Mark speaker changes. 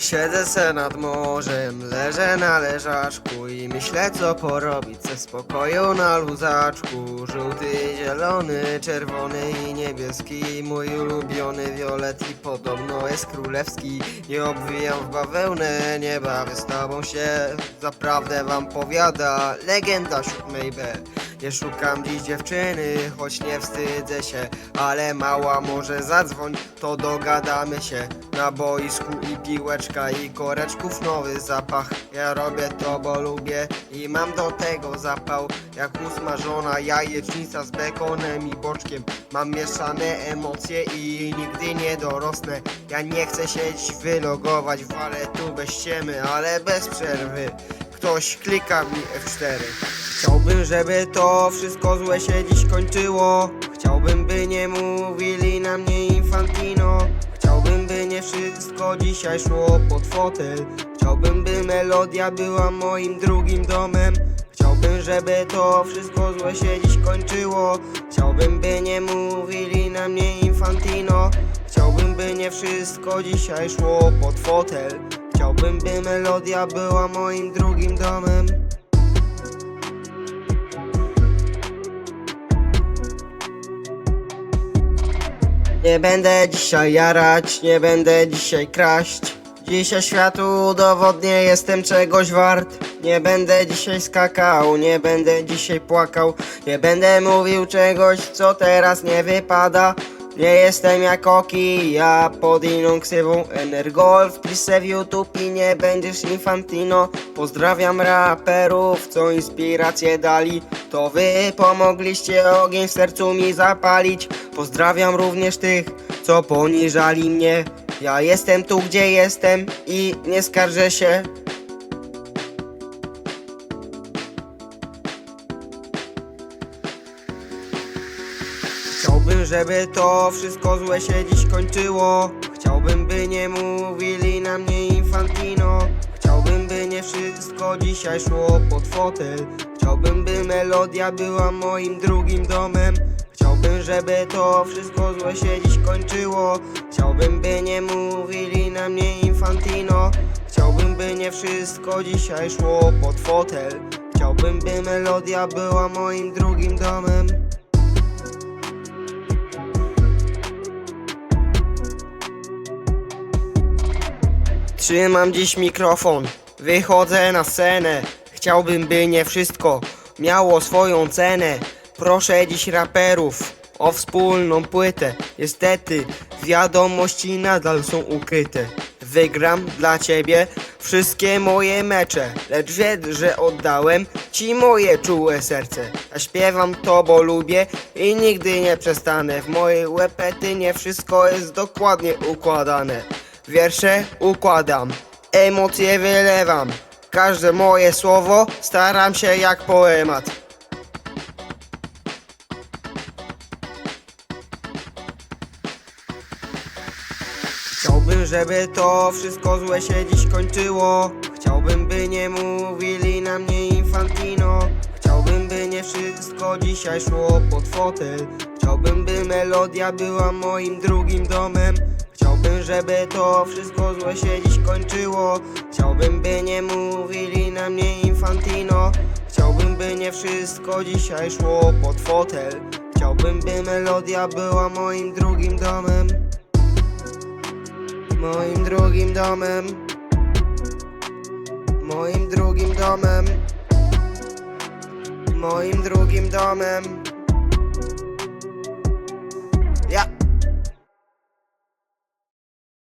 Speaker 1: Siedzę se nad morzem, leżę na leżaczku i myślę co porobić ze spokoju na luzaczku. Żółty, zielony, czerwony i niebieski, mój ulubiony wiolet i podobno jest królewski. Nie obwijam w bawełnę, nie bawię z tobą się, zaprawdę wam powiada legenda siódmej B. Nie szukam dziś dziewczyny, choć nie wstydzę się Ale mała może zadzwoń, to dogadamy się. Na boisku i piłeczka i koreczków nowy zapach. Ja robię to, bo lubię i mam do tego zapał. Jak usmażona jajecznica z bekonem i boczkiem. Mam mieszane emocje i nigdy nie dorosnę. Ja nie chcę się dziś wylogować, walę tu bez ściemy, ale bez przerwy. Ktoś klika mi F4 Chciałbym, żeby to wszystko złe się dziś kończyło. Chciałbym, by nie mówili na mnie infantino. Chciałbym, by nie wszystko dzisiaj szło pod fotel. Chciałbym, by melodia była moim drugim domem. Chciałbym, żeby to wszystko złe się dziś kończyło. Chciałbym, by nie mówili na mnie infantino. Chciałbym, by nie wszystko dzisiaj szło pod fotel. Chciałbym, by melodia była moim drugim domem Nie będę dzisiaj jarać, nie będę dzisiaj kraść. Dzisiaj światu udowodnię, jestem czegoś wart. Nie będę dzisiaj skakał, nie będę dzisiaj płakał. Nie będę mówił czegoś, co teraz nie wypada nie jestem jak Oki, ja pod inną ksywą Energolf, wpiszę w YouTube i nie będziesz infantino. Pozdrawiam raperów, co inspirację dali. To wy pomogliście ogień w sercu mi zapalić. Pozdrawiam również tych, co poniżali mnie. Ja jestem tu, gdzie jestem i nie skarżę się Chciałbym, żeby to wszystko złe się dziś kończyło. Chciałbym, by nie mówili na mnie infantino. Chciałbym, by nie wszystko dzisiaj szło pod fotel. Chciałbym, by melodia była moim drugim domem. Chciałbym, żeby to wszystko złe się dziś kończyło. Chciałbym, by nie mówili na mnie infantino. Chciałbym, by nie wszystko dzisiaj szło pod fotel. Chciałbym, by melodia była moim drugim domem Trzymam dziś mikrofon, wychodzę na scenę. Chciałbym, by nie wszystko miało swoją cenę. Proszę dziś raperów o wspólną płytę. Niestety wiadomości nadal są ukryte. Wygram dla ciebie wszystkie moje mecze. Lecz wiedz, że oddałem ci moje czułe serce. A śpiewam to, bo lubię i nigdy nie przestanę. W mojej łepety nie wszystko jest dokładnie układane Wiersze układam, emocje wylewam. Każde moje słowo staram się jak poemat. Chciałbym, żeby to wszystko złe się dziś kończyło. Chciałbym, by nie mówili na mnie infantino. Chciałbym, by nie wszystko dzisiaj szło pod fotel. Chciałbym, by melodia była moim drugim domem żeby to wszystko złe się dziś kończyło. Chciałbym, by nie mówili na mnie infantino. Chciałbym, by nie wszystko dzisiaj szło pod fotel. Chciałbym, by melodia była moim drugim domem. Moim drugim domem. Moim drugim domem. Moim drugim domem